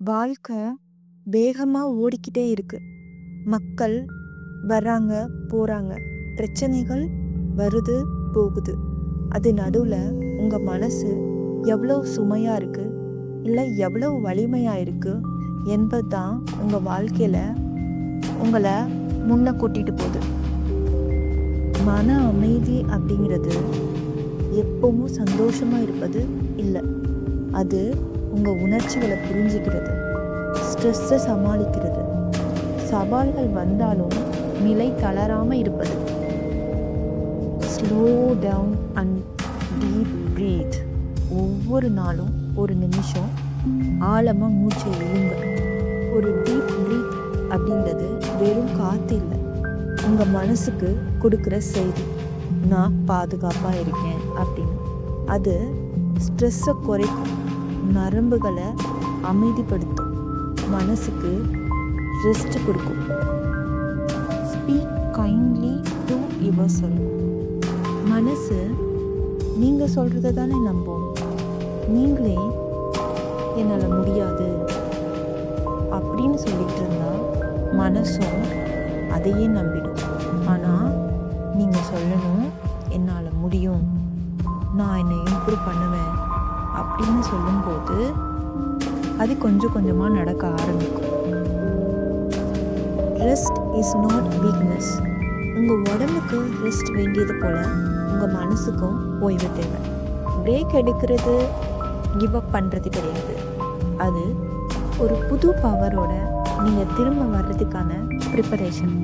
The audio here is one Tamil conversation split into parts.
வாழ்க்கை வேகமாக ஓடிக்கிட்டே இருக்கு. மக்கள் வர்றாங்க போகிறாங்க பிரச்சனைகள் வருது போகுது. அது நடுவில் உங்கள் மனசு எவ்வளோ சுமையாக இருக்குது இல்லை எவ்வளோ வலிமையாக இருக்குது என்பது தான் உங்கள் வாழ்க்கையில் உங்களை முன்ன கூட்டிகிட்டு போகுது. மன அமைதி அப்படிங்கிறது எப்பவும் சந்தோஷமாக இருப்பது இல்லை. அது உங்கள் உணர்ச்சிகளை புரிஞ்சுக்கிறது ஸ்ட்ரெஸ்ஸை சமாளிக்கிறது. சவால்கள் வந்தாலும் நிலை தளராமல் இருப்பது. Slow down and deep breath ஒவ்வொரு நாளும் ஒரு நிமிஷம் ஆழமாக மூச்சை இழுங்க. ஒரு டீப் ப்ரீத் அப்படின்றது வெறும் காற்று இல்லை. உங்கள் மனசுக்கு கொடுக்குற செய்தி நான் பாதுகாப்பாக இருக்கேன் அப்படின்னு. அது ஸ்ட்ரெஸ்ஸை குறைக்கும். நரம்புகளை அமைதிப்படுத்தும். மனசுக்கு ரெஸ்ட் கொடுக்கும். ஸ்பீக் கைண்ட்லி டு யுவர் சொல் மனசு நீங்கள் சொல்கிறத தானே நம்பும். நீங்களே என்னால் முடியாது அப்படின்னு சொல்லிட்டு இருந்தா மனசும் அதையே நம்பிடும். ஆனால் நீங்கள் சொல்லணும் என்னால் முடியும். நான் என்னை இம்ப்ரூவ் பண்ணுவேன். அப்படின்னு சொல்லும்போது அது கொஞ்சம் கொஞ்சமாக நடக்க ஆரம்பிக்கும். ரெஸ்ட் இஸ் நாட் வீக்னஸ் உங்கள் உடம்புக்கு ரெஸ்ட் வேண்டியது போல் உங்கள் மனசுக்கும் ஓய்வு தேவை. பிரேக் எடுக்கிறது கிவ் அப் பண்ணுறது கிடையாது. அது ஒரு புது பவரோட நீங்கள் திரும்ப வர்றதுக்கான ப்ரிப்பரேஷன்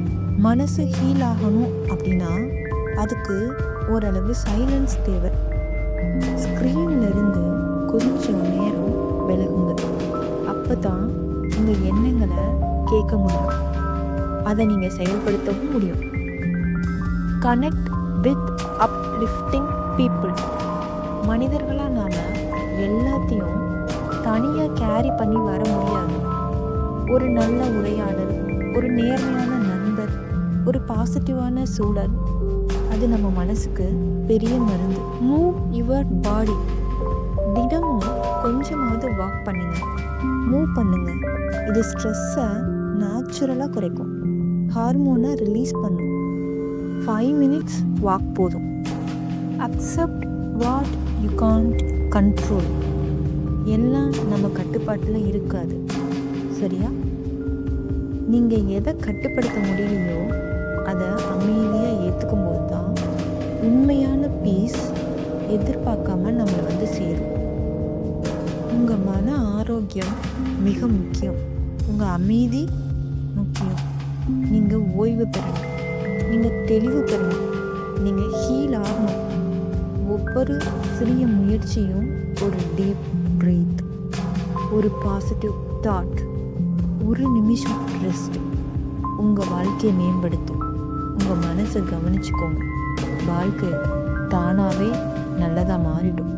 மனசு ஹீல் ஆகணும் அப்படின்னா அதுக்கு ஓரளவு சைலன்ஸ் தேவை. ஸ்க்ரீன்லேருந்து கொஞ்சம் நேரம் விலகுங்க. அப்போ தான் உங்கள் எண்ணங்களை கேட்க முடியும். அதை நீங்கள் செயல்படுத்தவும் முடியும். கனெக்ட் வித் அப்லிஃப்டிங் பீப்புள் மனிதர்களாக நாம் எல்லாத்தையும் தனியாக கேரி பண்ணி வர முடியாது. ஒரு நல்ல உரையாடல் ஒரு நேர்மையான நண்பர் ஒரு பாசிட்டிவான சூழல் அது நம்ம மனசுக்கு பெரிய மருந்து. மூவ் யுவர் பாடி தினமும் கொஞ்சமாவது வாக் பண்ணுங்க. மூவ் பண்ணுங்க. இது ஸ்ட்ரெஸ்ஸை நேச்சுரலாக குறைக்கும். ஹார்மோனை ரிலீஸ் பண்ணும். ஃபைவ் மினிட்ஸ் வாக் போதும். Accept what you can't control எல்லாம் நம்ம கட்டுப்பாட்டில் இருக்காது. சரியா? நீங்கள் எதை கட்டுப்படுத்த முடியலையோ எதிர்பார்க்காம நம்மளை வந்து சேரும். உங்கள் மன ஆரோக்கியம் மிக முக்கியம். உங்கள் அமைதி முக்கியம். நீங்கள் ஓய்வு பெறணும். நீங்கள் தெளிவு பெறணும். நீங்கள் ஹீல் ஆகணும். ஒவ்வொரு சிறிய முயற்சியும் ஒரு டீப் பிரீத் ஒரு பாசிட்டிவ் தாட் ஒரு நிமிஷம் ரெஸ்ட் உங்கள் வாழ்க்கையை மேம்படுத்தும். உங்கள் மனசை கவனிச்சுக்கோங்க. வாழ்க்கை தானாகவே நல்லதாக மாறிடும்.